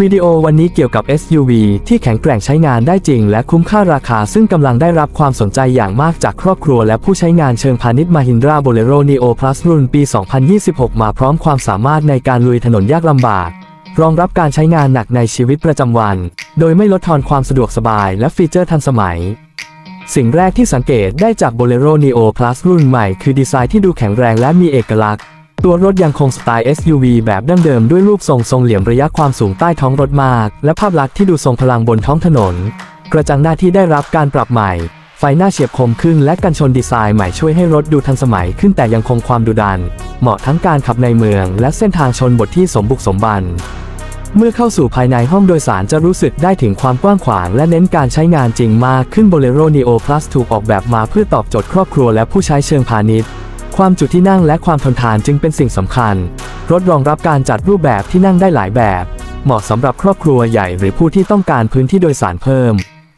วิดีโอวันนี้เกี่ยวกับ SUV ที่แข็งแกร่งใช้งานได้จริงและคุ้มค่าราคาซึ่งกำลังได้รับความสนใจอย่างมากจากครอบครัวและผู้ใช้งานเชิงพาณิชย์ Mahindra Bolero Neo Plus รุ่นปี 2026 มาพร้อมความสามารถในการลุยถนนยากลำบาก รองรับการใช้งานหนักในชีวิตประจำวัน โดยไม่ลดทอนความสะดวกสบายและฟีเจอร์ทันสมัย สิ่งแรกที่สังเกตได้จาก Bolero Neo Plus รุ่นใหม่ คือดีไซน์ที่ดูแข็งแรงและมีเอกลักษณ์ ตัวรถยังคงสไตล์ SUV แบบดั้งเดิมด้วยรูปทรงทรงเหลี่ยมระยะความสูงใต้ท้องรถมาก และภาพลักษณ์ที่ดูทรงพลังบนท้องถนน กระจังหน้าที่ได้รับการปรับใหม่ ไฟหน้าเฉียบคมขึ้นและกันชนดีไซน์ใหม่ช่วยให้รถดูทันสมัยขึ้นแต่ยังคงความดุดัน เหมาะทั้งการขับในเมือง และเส้นทางชนบทที่สมบุกสมบัน เมื่อเข้าสู่ภายในห้องโดยสารจะรู้สึกได้ถึงความกว้างขวาง และเน้นการใช้งานจริงมากขึ้น Bolero Neo Plus ถูกออกแบบมาเพื่อตอบโจทย์ครอบครัวและผู้ใช้เชิงพาณิชย์ ความจุที่นั่งและความทนทานจึงเป็นสิ่งสำคัญ รถรองรับการจัดรูปแบบที่นั่งได้หลายแบบ เหมาะสำหรับครอบครัวใหญ่หรือผู้ที่ต้องการพื้นที่โดยสารเพิ่ม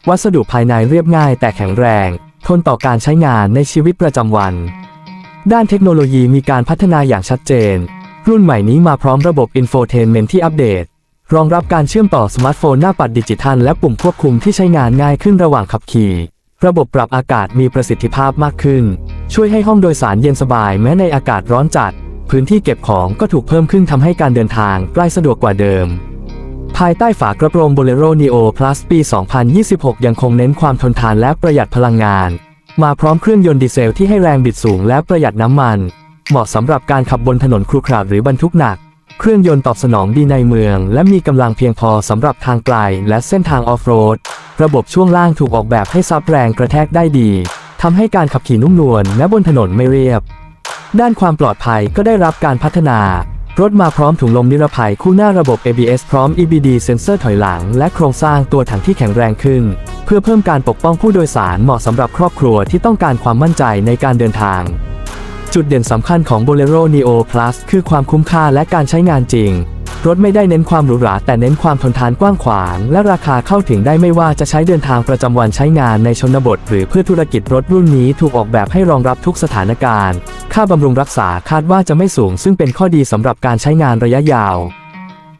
วัสดุภายในเรียบง่ายแต่แข็งแรง ทนต่อการใช้งานในชีวิตประจำวัน ด้านเทคโนโลยีมีการพัฒนาอย่างชัดเจน รุ่นใหม่นี้มาพร้อมระบบอินโฟเทนเมนที่อัปเดต รองรับการเชื่อมต่อสมาร์ทโฟนหน้าปัดดิจิทัลและปุ่มควบคุมที่ใช้งานง่ายขึ้นระหว่างขับขี่ ระบบปรับอากาศมีประสิทธิภาพมากขึ้น ช่วยให้ห้องโดยสารเย็นสบายแม้ในอากาศร้อนจัด พื้นที่เก็บของก็ถูกเพิ่มขึ้นทำให้การเดินทางใกล้สะดวกกว่าเดิม ภายใต้ฝากระโปรง Bolero Neo Plus ปี 2026 ยังคงเน้นความทนทานและประหยัดพลังงาน มาพร้อมเครื่องยนต์ดีเซลที่ให้แรงบิดสูงและประหยัดน้ำมัน เหมาะสำหรับการขับบนถนนครุขระหรือบรรทุกหนัก เครื่องยนต์ตอบสนองดีในเมือง และมีกำลังเพียงพอสำหรับทางไกลและเส้นทางออฟโรด ระบบช่วงล่างถูกออกแบบให้ซับแรงกระแทกได้ดีทำให้การขับขี่นุ่มนวลแม้บนถนนไม่เรียบ ด้านความปลอดภัยก็ได้รับการพัฒนา รถมาพร้อมถุงลมนิรภัยคู่หน้าระบบ ABS พร้อม EBD เซ็นเซอร์ถอยหลัง และโครงสร้างตัวถังที่แข็งแรงขึ้น เพื่อเพิ่มการปกป้องผู้โดยสารเหมาะสำหรับครอบครัวที่ต้องการความมั่นใจในการเดินทาง จุดเด่นสำคัญของ Bolero Neo Plus คือความคุ้มค่าและการใช้งานจริง รถไม่ได้เน้นความหรูหราแต่เน้นความทนทานกว้างขวาง และราคาเข้าถึงได้ไม่ว่าจะใช้เดินทางประจำวันใช้งานในชนบท หรือเพื่อธุรกิจรถรุ่นนี้ถูกออกแบบให้รองรับทุกสถานการณ์ ค่าบำรุงรักษาคาดว่าจะไม่สูง ซึ่งเป็นข้อดีสำหรับการใช้งานระยะยาว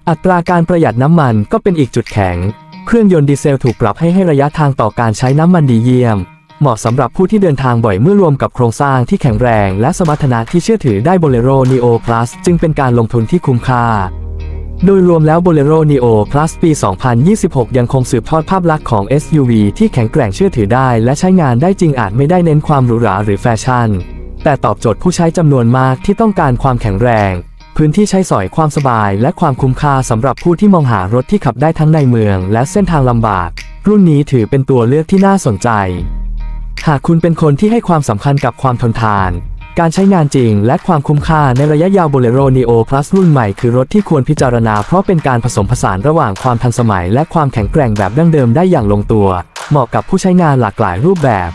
อัตราการประหยัดน้ำมันก็เป็นอีกจุดแข็ง เครื่องยนต์ดีเซลถูกปรับให้ให้ระยะทางต่อการใช้น้ำมันดีเยี่ยม เหมาะสำหรับผู้ที่เดินทางบ่อยเมื่อรวมกับโครงสร้างที่แข็งแรงและสมรรถนะที่เชื่อถือได้ Bolero Neo Plus จึงเป็นการลงทุนที่คุ้มค่า โดยรวมแล้ว Bolero Neo Plus ปี 2026 ยังคงสืบทอดภาพลักษณ์ของ SUV ที่แข็งแกร่งเชื่อถือได้ และใช้งานได้จริงอาจไม่ได้เน้นความหรูหราหรือแฟชั่น แต่ตอบโจทย์ผู้ใช้จำนวนมากที่ต้องการความแข็งแรง พื้นที่ใช้สอยความสบาย และความคุ้มค่าสำหรับผู้ที่มองหารถที่ขับได้ทั้งในเมือง และเส้นทางลำบาก รุ่นนี้ถือเป็นตัวเลือกที่น่าสนใจ หากคุณเป็นคนที่ให้ความสำคัญกับความทนทาน การใช้งานจริงและความคุ้มค่าในระยะยาว Bolero Neo Plus รุ่นใหม่คือรถที่ควรพิจารณาเพราะเป็นการผสมผสานระหว่างความทันสมัยและความแข็งแกร่งแบบดั้งเดิมได้อย่างลงตัว เหมาะกับผู้ใช้งานหลากหลายรูปแบบ